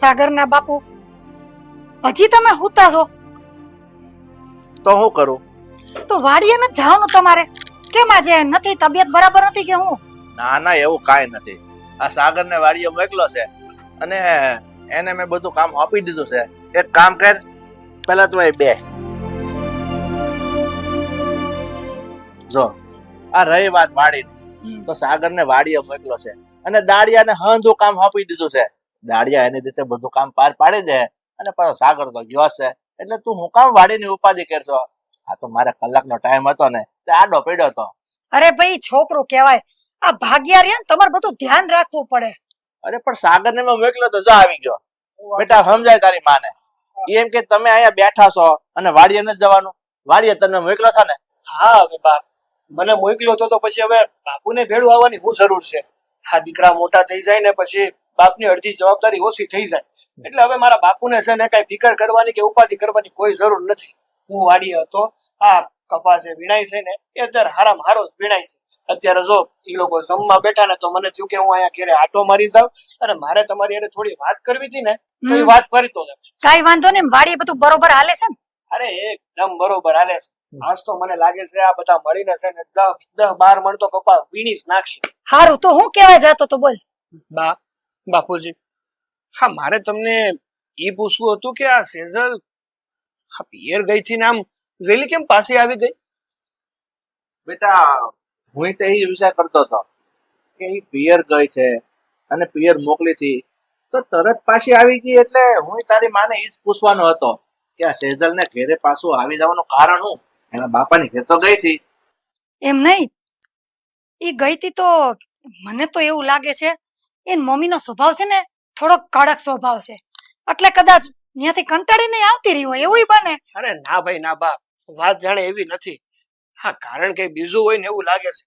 સાગરના બાપુ. હજી તમે હુતા છો? તો હું કરું? તો વાડીએ ન જવાનું તમારે. કેમ આજે નથી તબિયત બરાબર નથી કે હું? ના ના એવું કાંઈ નથી. આ સાગરને વાડીએ મોકલો છે. અને એને મેં બધું કામ આપી દીધું છે. એક કામ કર પેલા તું અહીં બે. જો આ રહી વાત વાડી તો સાગરને વાડીએ મોકલો છે. અને દાડિયાને હંધું કામ આપી દીધું છે. દાડિયા એની રીતે બધું કામ પાર પાડી દે અને પાછો સાગર તો ગયો છે. એટલે તું હું કામ વાડીની ઉપાધિ કરશો? આ તો મારે કલાકનો ટાઈમ હતો ને તે આડો પડ્યો હતો અરે ભાઈ છોકરો કહેવાય. આ ભાગ્યા રહ્યા તમારે બધું ધ્યાન રાખવું પડે. અરે પણ સાગરને મેં મોકલ્યો તો જો આવી ગયો. બેટા સમજાય તારી માને. એમ કે તમે અહીંયા બેઠા છો અને વાડીએ નથી જવાનું. વાડીએ તને મોકલો છો ને? હા હવે બાપ. મને મોકલ્યો તો પછી હવે બાપુને ભેળું આવવાની હું જરૂર છે? આ દીકરા મોટા થઈ જાય ને પછી બાપની અડધી જવાબદારી ઓછી થઈ જાય. એટલે હવે મારા બાપુને છે ને કઈ ફિકર કરવાની કે ઉપાધિ કરવાની કોઈ જરૂર નથી. હું વાડી હતો. આ કપાસે વીણાય છે ને એ અત્યારે હારામાં હારો જ વીણાય છે. અત્યારે જો એ લોકો જમવા બેઠા ને તો મને થયું કે હું અહીંયા ઘેરે આટો મારી જાઉં અને મારે તમારી હારે થોડી વાત કરવી હતી ને તો એ વાત કરી તો કઈ વાંધો નહીં વાડી બધું બરોબર હાલે છે ને અરે એકદમ બરોબર હાલે છે. આજ તો મને લાગે છે આ બધા મળીને છે ને દસ દસ બાર મણ તો કપા વીણી જ નાખશે. હારું તો હું કેવા જતો તો બોલ. બા બાપુજી. હા મારે તમને એ પૂછવું હતું કે આ સેઝલ હા પિયર ગઈ થી ને આમ વેલી કેમ પાસે આવી ગઈ? બેટા હું તો એ વિચાર કરતો હતો કે એ પિયર ગઈ છે અને પિયર મોકલી હતી તો તરત પાછી આવી ગઈ એટલે હું તારી માને એ જ પૂછવાનો હતો કે આ સેજલ ને ઘેરે પાછું આવી જવાનું કારણ હું એના બાપાની ઘેર તો ગઈ હતી. એમ નહીં. એ ગઈ તી તો મને તો એવું લાગે છે એન મમ્મીનો સ્વભાવ છે ને થોડો કડક સ્વભાવ છે. એટલે કદાચ ત્યાંથી કંટાળીને આવતી રહી હોય એવું બને. અરે ના ભાઈ ના બાપ. વાત જાણે એવી નથી. હા કારણ કે બીજું હોય ને એવું લાગે છે.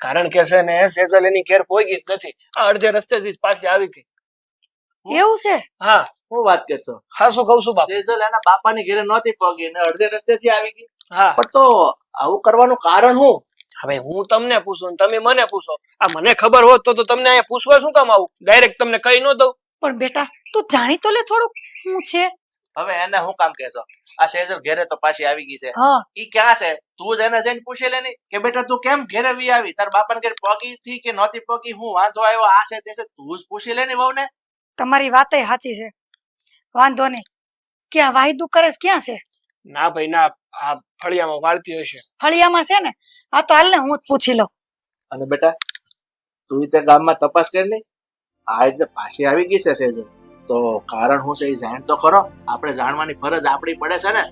કારણ કે છે ને સેજલ એની ઘેર પહોંચી જ નથી. આ અડધે રસ્તેથી જ પાછી આવી ગઈ. એવું છે? હા. હું વાત કરશો? હા શું કહું છું બાપ? સેજલ એના બાપાની ઘેરે નહોતી પહોંચી ને અડધે રસ્તેથી આવી ગઈ. હા. પણ તો આવું કરવાનું કારણ શું હવે હું તમને પૂછું તમે મને પૂછો. આ મને ખબર હોત તો તમને અહીંયા પૂછવા શું કામ આવું? ડાયરેક્ટ તમને કહી ન દઉં. પણ બેટા તું જાણી તો લે થોડુંક હું છે. હવે એને હું કામ કહેશો? આ સેજલ ઘેરે તો પાછી આવી ગઈ છે. ઈ ક્યાં છે? તું જ એને જઈને પૂછી લે કે બેટા તું કેમ ઘેરે વી આવી? તાર બાપાને ઘેર પોકી થી કે નહોતી પોકી હું વાંધો આવ્યો? આ છે તે છે? તું જ પૂછી લે ને વહુને. તમારી વાત સાચી છે. વાંધો નહીં. ક્યાં વાહિદુ કરે ક્યાં છે? ના ભાઈ ના આ ફળિયામાં વાળતી હશે ફળિયામાં છે ને? આ તો હાલ ને હું જ પૂછી લઉં. અને બેટા તું ઈ તે ગામમાં તપાસ કરી લે. આ રીતે પાછી આવી ગઈ છે સેજલ. તો કારણ હું છે એ જાણ તો ખરો. આપણે જાણવાની ફરજ આપણી પડે છે ને?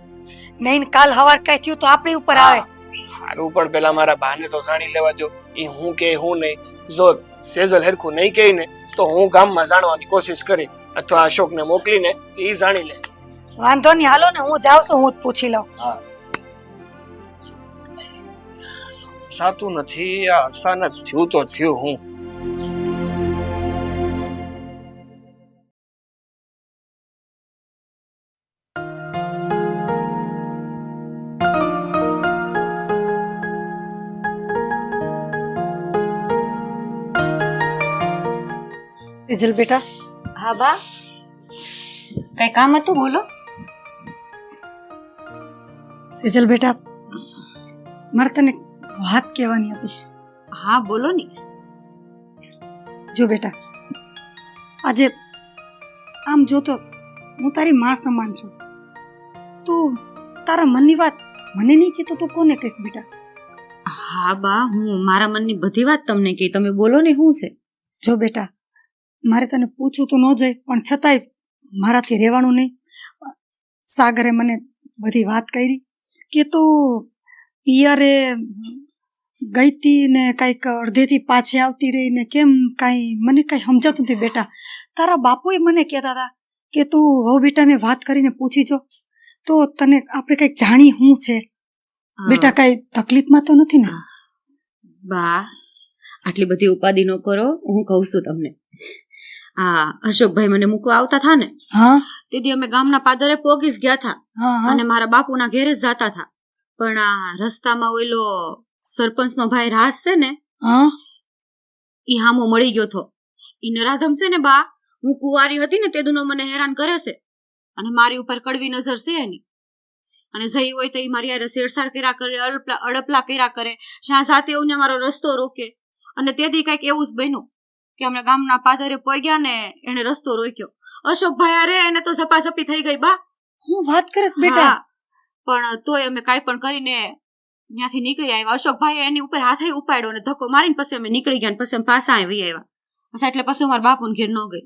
નહીં કાલ હવાર કઈ થયું તો આપણી ઉપર આવે. સારું પણ પેલા મારા બાને તો જાણી લેવા દો એ હું કે હું નહીં. જો સેજલ હેરખું નહીં કહીને તો હું ગામમાં જાણવાની કોશિશ કરી. અથવા અશોકને મોકલીને એ જાણી લે. વાંધો નહીં હાલો ને હું જાઉં છું હું જ પૂછી લઉં. હા. સાતું નથી આ અચાનક થયું તો થયું હું. સિજલ બેટા? હા બા. કઈ કામ હતું? બોલો. સિજલ બેટા મારે તને વાત કહેવાની હતી. હા બોલો ને. જો બેટા આજે આમ જો તો હું તારી માં સમાન છું. તું તારા મનની વાત મને નહીં કહેતો તો કોને કહીશ બેટા? હા બા હું મારા મનની બધી વાત તમને કહી. તમે બોલો ને શું છે? જો બેટા મારે તને પૂછવું તો ન જાય પણ છતાંય મારાથી રહેવાનું નહીં. સાગરે મને બધી વાત કરી. કે તો પિયરે ગઈ હતી ને કાંઈક અડધેથી પાછી આવતી રહી ને કેમ કાંઈ મને કાંઈ સમજાતું નથી બેટા. તારા બાપુએ મને કહેતા હતા કે તું હો બેટા મેં વાત કરીને પૂછી જો. તો તને આપણે કંઈક જાણી શું છે? બેટા કાંઈ તકલીફમાં તો નથી ને? બા આટલી બધી ઉપાધિ ન કરો. હું કહું છું તમને. આ અશોકભાઈ મને મૂકવા આવતા હતા ને? હા? તેથી અમે ગામના પાદરે પોગીસ ગયા હતા હા હા. અને મારા બાપુના ઘેરે જ જતા હતા પણ આ રસ્તામાં ઓલો સરપંચનો ભાઈ રાસ છે ને ઈ હામો મળી ગયો હતો ઈ નરાધમ છે ને બા હું કુંવારી હતી ને તે દુનો મને હેરાન કરે છે. અને મારી ઉપર કડવી નજર છે એની. અને જઈ હોય તો એ મારી હારે શેરસાર કર્યા કરે અડપલા અડપલા કર્યા કરે. જ્યાં સાથે એવું ને મારો રસ્તો રોકે. અને તેથી કંઈક એવું જ બન્યું. કે અમે ગામના પાદરે ગયા ને એને રસ્તો રોક્યો. અશોકભાઈ અરે એને તો સપાસપી થઈ ગઈ બા. હું વાત કરીશ બેટા. પણ તોય અમે કાંઈ પણ કરીને ત્યાંથી નીકળી આવ્યા. અશોકભાઈ એની ઉપર હાથે ઉપાડ્યો અને ધક્કો મારીને પછી અમે નીકળી ગયા પછી અમે પાછા આવી આવ્યા. અચ્છા એટલે પછી મારા બાપુને ઘેર ન ગઈ.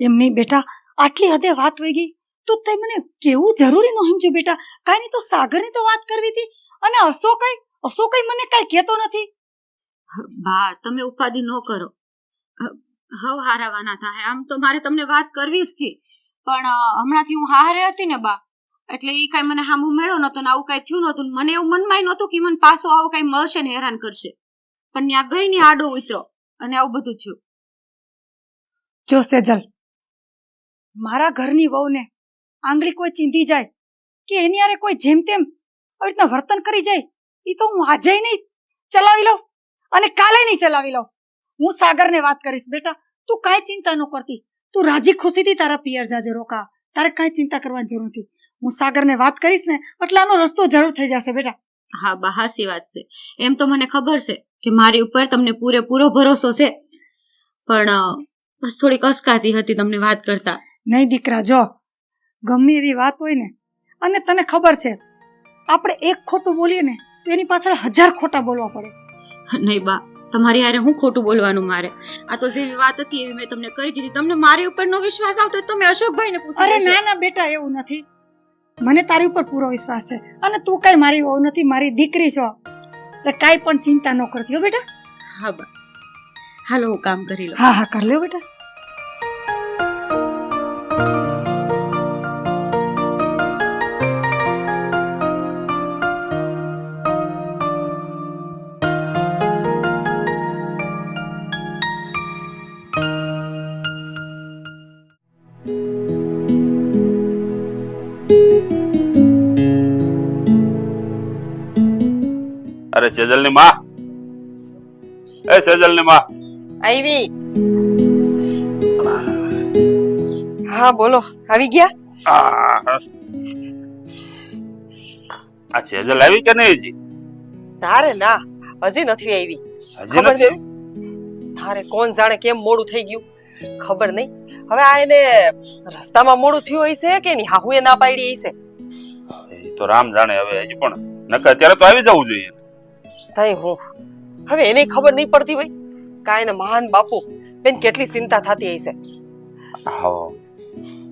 એમ નહીં બેટા. આટલી હદે વાત વહી ગઈ. તો તે મને કેવું જરૂરી ન સમજ્યું બેટા. કાંઈ નહીં તો સાગરની તો વાત કરવી હતી. અને અશોકય અશોકય મને કાંઈ કહેતો નથી. બા તમે ઉપાધિ ન કરો. હવ હારાવાના થાય. આમ તો મારે તમને વાત કરવી જ હતી પણ હમણાંથી હું હારે હતી ને બા, એટલે એ કાંઈ મને હામું મેળો નતો ને આવું કાંઈ થયું નતું મને એવું મનમાં નહોતું કે મને પાછો આવું કાંઈ મળશે ને હેરાન કરશે. પણ ત્યાં ગઈ ને આડો ઉતરો અને આવું બધું થયું. જો સેજલ, મારા ઘરની વહુને આંગળી કોઈ ચીંધી જાય કે એની હારે કોઈ જેમ તેમ આવી રીતના વર્તન કરી જાય એ તો હું આજે નહીં ચલાવી લઉં અને કાલે નહીં ચલાવી લઉં. હું સાગરને વાત કરીશ બેટા. તું કાંઈ ચિંતા ન કરતી. તું રાજી ખુશીથી તારા પિયર જાજે રોકા. તારે કાંઈ ચિંતા કરવાની જરૂર નથી. હું સાગરને વાત કરીશ ને એટલે આનો રસ્તો જરૂર થઈ જશે બેટા. હા બા હાસી વાત છે. એમ તો મને ખબર છે કે મારી ઉપર તમને પૂરેપૂરો ભરોસો છે. પણ બસ થોડીક અસકાતી હતી તમને વાત કરતા. નહીં દીકરા જો. ગમે એવી વાત હોય ને અને તને ખબર છે આપણે એક ખોટું બોલીએ ને તો એની પાછળ હજાર ખોટા બોલવા પડે. નહીં બા. તમારી હારે હું ખોટું બોલવાનું મારે? આ તો જેવી વાત હતી એવી મેં તમને કરી દીધી. તમને મારી ઉપર નો વિશ્વાસ આવતો તમે અશોકભાઈને પૂછી. અરે ના ના બેટા એવું નથી. મને તારી ઉપર પૂરો વિશ્વાસ છે. અને તું કઈ મારી વહુ નથી મારી દીકરી છો. એટલે કાંઈ પણ ચિંતા ન કરતી હો બેટા. હા બા. હાલો હું કામ કરી લો હા હા કર લ્યો બેટા. અરે સેજલની માં. એ સેજલની માં. આવી. હા બોલો. આવી ગયા? આ સેજલ આવી કે નહીં હજી? તારે ના હજી નથી આવી. હજી નથી આવી? તારે કોણ જાણે કેમ મોડું થઈ ગયું? ખબર નહીં. હવે આ એને રસ્તામાં મોડું થયું હશે કે એની હાહુએ ના પાડી હશે એ તો રામ જાણે હવે હજી પણ. નકર અત્યારે તો આવી જવું જોઈએ. તઈ હું. હવે એને ખબર નહીં પડતી હોય? કાંઈ ને મહાન બાપુ બેન કેટલી ચિંતા થતી હશે. હા.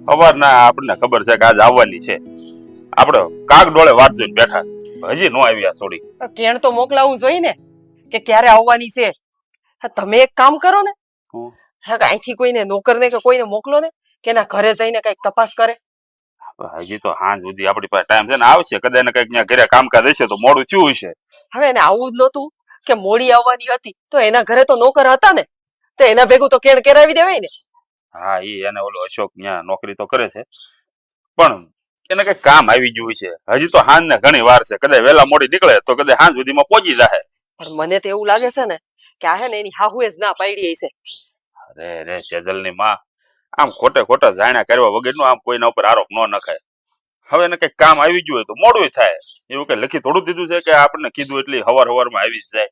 ખબર ના આપણને ખબર છે કે આજ આવવાની છે. આપણે કાગ ડોળે વાત જોઈને બેઠા. હજી નો આવી આ સોડી કેણ તો મોકલાવું જોઈએ ને કે ક્યારે આવવાની છે. તમે એક કામ કરો ને. હું? અહીંથી કોઈને નોકરને કે કોઈને મોકલો ને કે એના ઘરે જઈને કંઈક તપાસ કરે. હજી તો હાંજ સુધી આપણી પાસે ટાઈમ છે ને આવશે. કદાચ ને કંઈક ઘરે કામકાજ હશે તો મોડું થયું હશે. હવે એને આવું જ નહોતું કે મોડી આવવાની હતી તો એના ઘરે તો નોકર હતા ને. તો એના ભેગું તો કેણ કેરાવી દેવાય ને. હા એ એને ઓલો અશોક ત્યાં નોકરી તો કરે છે. પણ એને કઈ કામ આવી ગયું છે. હજી તો હાંજ ને ઘણી વાર છે. કદાચ વેલા મોડી નીકળે તો કદાચ હાંજ સુધીમાં પહોંચી જાય પણ મને તો એવું લાગે છે ને કે આ હે ને એની હાહુ જ ના પાડી છે અરે રે સેજલની માં. આમ ખોટે ખોટા જાણ્યા કરવા વગરનું આમ કોઈના ઉપર આરોપ ન નખાય. હવે એને કંઈક કામ આવી ગયું હોય તો મોડું થાય. એવું કઈ લખી થોડું દીધું છે કે આપણને કીધું એટલી હવાર હવારમાં આવી જ જાય?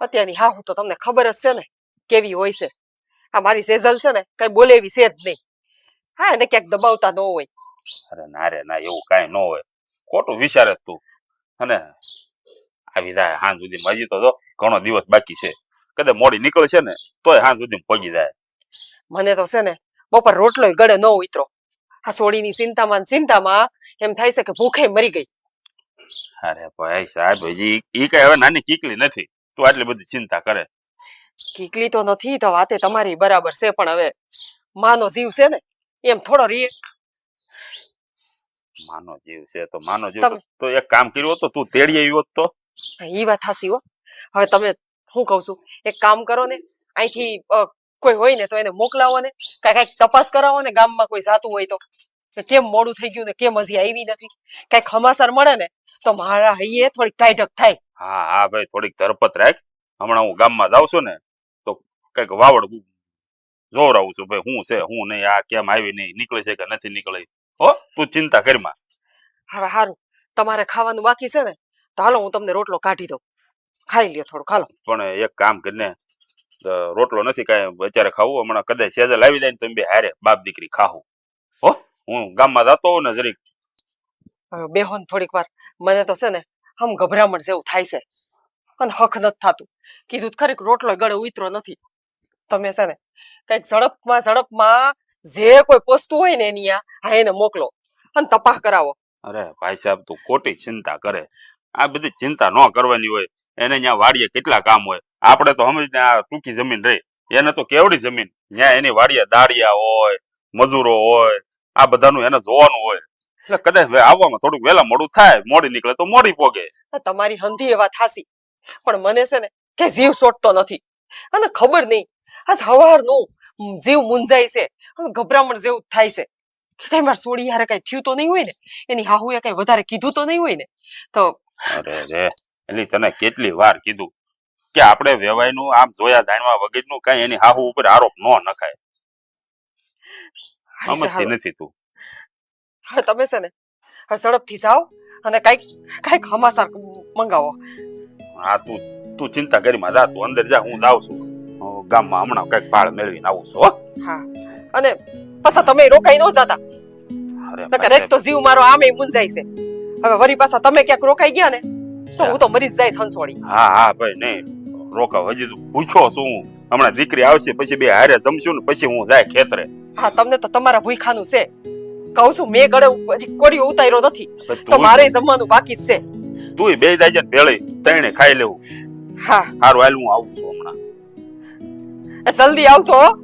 અત્યારની હાહુ તો તમને ખબર જ છે ને કેવી હોય છે. આ મારી સેઝલ છે ને કઈ બોલે એવી છે જ નહીં. હા એને ક્યાંક દબાવતા ન હોય. અરે ના રે ના એવું કાંઈ ન હોય. ખોટું વિચારે જ તું. અને આવી જાય હાંજ સુધી હજી તો ઘણો દિવસ બાકી છે. કદાચ મોડી નીકળશે ને તોય હાંજ સુધી પગી જાય. મને તો છે ને બપોર રોટલો ગળે ન ઉતરો. આ સોડીની ચિંતામાં ચિંતામાં એમ થાય છે કે ભૂખે મરી ગઈ. અરે ભાઈ સાહેબ હજી ઈ કઈ હવે નાની કીકલી નથી. તું આટલી બધી ચિંતા કરે. કીકલી તો નથી તો વાતે તમારી બરાબર છે પણ હવે માનો જીવ છે ને એમ થોડો રીએ માનો જીવ છે તો માનો જીવ. તો- એક કામ કર્યું તો તું તેડી આવ્યો તો? ઈ વાત હાસી હો. હવે તમે હું કહું છું એક કામ કરો ને અહીંથી કોઈ હોય ને તો એને મોકલાવો ને. કાંઈ કાંઈક તપાસ કરાવો ને ગામમાં કોઈ જાતું હોય તો. કે કેમ મોડું થઈ ગયું ને કેમ હજી આવી નથી. કાંઈક હમાસર મળે ને તો મારા હૈયે થોડીક ટાઈટક થાય. હા હા ભાઈ થોડીક ધરપત રાખ. હમણાં હું ગામમાં જાઉં છું ને તો કંઈક વાવડ જોવરાવું છું ભાઈ હું છે હું નહીં આ કેમ આવી નહીં નીકળે છે કે નથી નીકળી. હો તું ચિંતા કરીમાં હવે સારું તમારે ખાવાનું બાકી છે ને તો હાલો હું તમને રોટલો કાઢી દઉં. ખાઈ લ્યો થોડું ખાલો પણ એક કામ કરીને રોટલો નથી કાંઈ. અત્યારે ખાવું હમણાં કદાચ સેજલ આવી જાય ને તમે બે હારે બાપ દીકરી ખાવું. હો હું ગામમાં જતો ને જરીક. બેહોન થોડીક વાર. મને તો છે ને આમ ગભરામણ જેવું થાય છે. અને હક નથી થતું. કીધું તો ખરી રોટલો ગળે ઉતરો નથી. તમે છે ને કંઈક ઝડપમાં ઝડપમાં જે કોઈ પોસ્તું હોય ને એની આ હા એને મોકલો. અને તપાસ કરાવો. અરે ભાઈ સાહેબ તું ખોટી ચિંતા કરે. આ બધી ચિંતા ન કરવાની હોય. એને ત્યાં વાડીએ કેટલા કામ હોય. આપણે તો સમજને આ ટૂંકી જમીન રહી એને તો કેવડી જમીન? ત્યાં એની વાડીએ દાળિયા હોય મજૂરો હોય આ બધાનું એને જોવાનું હોય. એટલે કદાચ આવવામાં થોડુંક વહેલા મોડું થાય મોડી નીકળે તો મોડી પોગે. તમારી હંધી એવા થાસી પણ મને છે ને કે જીવ સોટતો નથી. અને ખબર નહીં આજ હવારનું જીવ મુંજાય છે ગભરામણ જેવું થાય છે. કે કઈ માર સોડી હારે કઈ થયું તો નહીં હોય ને? એની હાહુએ કઈ વધારે કીધું તો નહીં હોય ને? તો અરે રે એટલે તને કેટલી વાર કીધું? કે આપણે વેવાયનું આમ જોયા જાણવા વગરનું કઈ એની હાહુ ઉપર આરોપ ન નખાય. સમજતી નથી તું. હવે તમે છે ને હવે ઝડપથી જાઓ અને કંઈક કંઈક હમાસાર મંગાવો. હા તું તું ચિંતા કરી માં જા તું અંદર જા હું જાઉં છું. ગામમાં હમણાં કંઈક ભાળ મેળવીને આવું છું હા. અને પાછા તમે રોકાઈ ન જતા. અરે એક તો જીવ મારો આમે મુંજાય છે. હવે વરી પાછા તમે ક્યાંક રોકાઈ ગયા ને તો હું તો મરી જ જાય હંસોડી. હા હા ભાઈ નહીં. રોકાવ. હજી પૂછો શું હું. હમણાં દીકરી આવશે પછી બે હારે જમશું ને પછી હું જાય ખેતરે. હા તમને તો તમારા ભૂખાનું છે. કહું છું મેં ગળે હજી કોડિયો ઉતાર્યો નથી. તો મારે જમવાનું બાકી છે. તું બે જાય ને ભેળી તણે ખાઈ લેવું. હા. સારું હાલ હું આવું છું હમણાં. જલ્દી આવશો.